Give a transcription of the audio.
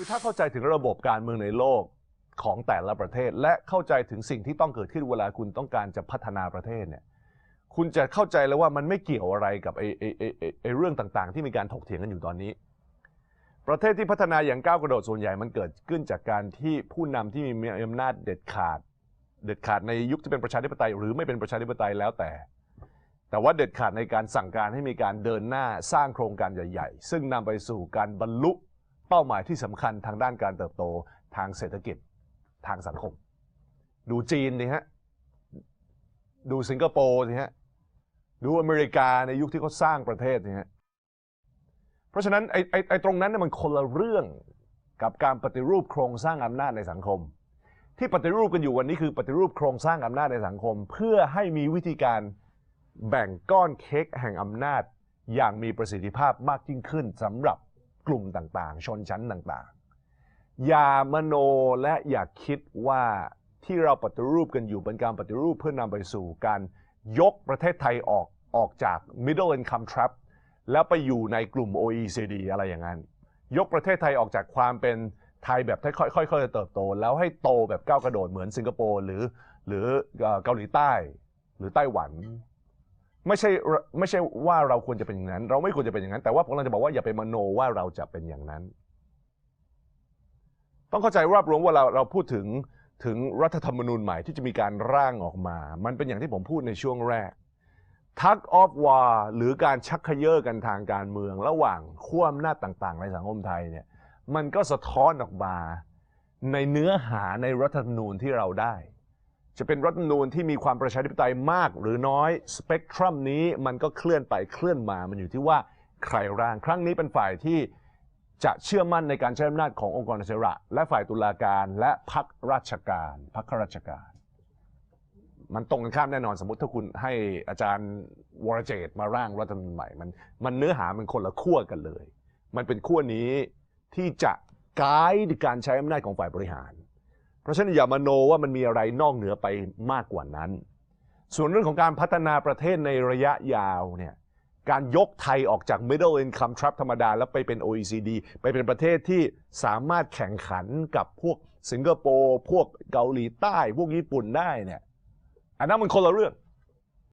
คือถ้าเข้าใจถึงระบบการเมืองในโลกของแต่ละประเทศ และเข้าใจถึงสิ่งที่ต้องเกิดขึ้นเวลาคุณต้องการจะพัฒนาประเทศเนี่ยคุณจะเข้าใจแล้วว่ามันไม่เกี่ยวอะไรกับไอ้ไอ้ไอ้ไอ้ไอ้เรื่องต่างๆ ที่มีการถกเถียงกันอยู่ตอนนี้ ประเทศที่พัฒนาอย่างก้าวกระโดดส่วนใหญ่มันเกิดขึ้นจากการที่ผู้นำที่มีอำนาจเด็ดขาด เด็ดขาดในยุคที่เป็นประชาธิปไตย หรือไม่เป็นประชาธิปไตยแล้วแต่ แต่ว่าเด็ดขาดในการสั่งการให้มีการเดินหน้าสร้างโครงการใหญ่ ๆ ซึ่งนำไปสู่การบรรลุ เป้าหมายที่สำคัญทางด้านการเติบโตทางเศรษฐกิจทางสังคม ดูจีนดิฮะดูสิงคโปร์สิฮะดูอเมริกาในยุคที่เขาสร้างประเทศนีฮะ เพราะฉะนั้นไอ้ไอ้ไอ้ตรงนั้นเนี่ยมันคนละเรื่องกับการปฏิรูปโครงสร้างอำนาจในสังคม ที่ปฏิรูปกันอยู่วันนี้คือปฏิรูปโครงสร้างอำนาจในสังคม เพื่อให้มีวิธีการแบ่งก้อนเค้กแห่งอำนาจอย่างมีประสิทธิภาพมากยิ่งขึ้นสำหรับ กลุ่มต่างๆ ชนชั้นต่างๆ อย่ามโนและอย่าคิดว่าที่เราปฏิรูปกันอยู่เป็นการปฏิรูปเพื่อนำไปสู่การยกประเทศไทยออกออกจาก middle income trap แล้วไปอยู่ในกลุ่ม OECD อะไรอย่างนั้น ยกประเทศไทยออกจากความเป็นไทยแบบค่อยๆค่อยๆเติบโต แล้วให้โตแบบก้าวกระโดดเหมือนสิงคโปร์หรือหรือเกาหลีใต้ หรือไต้หวัน ไม่ใช่ไม่ใช่ว่าเราควรจะเป็นอย่างนั้น เราไม่ควรจะเป็นอย่างนั้น แต่ว่าผมกำลังจะบอกว่าอย่าไปมโนว่าเราจะเป็นอย่างนั้น ต้องเข้าใจรอบรวมว่าเราเราพูดถึงถึงรัฐธรรมนูญใหม่ที่จะมีการร่างออกมา มันเป็นอย่างที่ผมพูดในช่วงแรกทักออฟวาหรือการชักเขย่อกันทางการเมือง ระหว่างขั้วอำนาจต่าง ๆ ในสังคมไทยเนี่ยมันก็สะท้อนออกมาในเนื้อหาในรัฐธรรมนูญที่เราได้ จะเป็นรัฐธรรมนูญที่มีความประชาธิปไตยมากหรือน้อยสเปกตรัมนี้มันก็เคลื่อนไปเคลื่อนมา มันอยู่ที่ว่าใครร่างครั้งนี้เป็นฝ่ายที่จะเชื่อมั่นในการใช้อำนาจขององค์กรอิสระ และฝ่ายตุลาการและพรรคราชการพรรคข้าราชการ มันตรงกันข้ามแน่นอนสมมติถ้าคุณให้อาจารย์วรเจต์มาร่างรัฐธรรมนูญใหม่มันมันเนื้อหามันคนละขั้วกันเลย มันเป็นขั้วนี้ที่จะไกด์การใช้อำนาจของฝ่ายบริหาร ราะฉะนั้นอย่ามโนว่ามันมีอะไรนอกเหนือไปมากกว่านั้น ส่วนเรื่องของการพัฒนาประเทศในระยะยาวเนี่ยการยกไทยออกจาก middle income trap ธรรมดา แล้วไปเป็น OECD ไปเป็นประเทศที่สามารถแข่งขันกับพวกสิงคโปร์ พวกเกาหลีใต้ พวกญี่ปุ่นได้เนี่ยอันนั้นมันคนละเรื่อง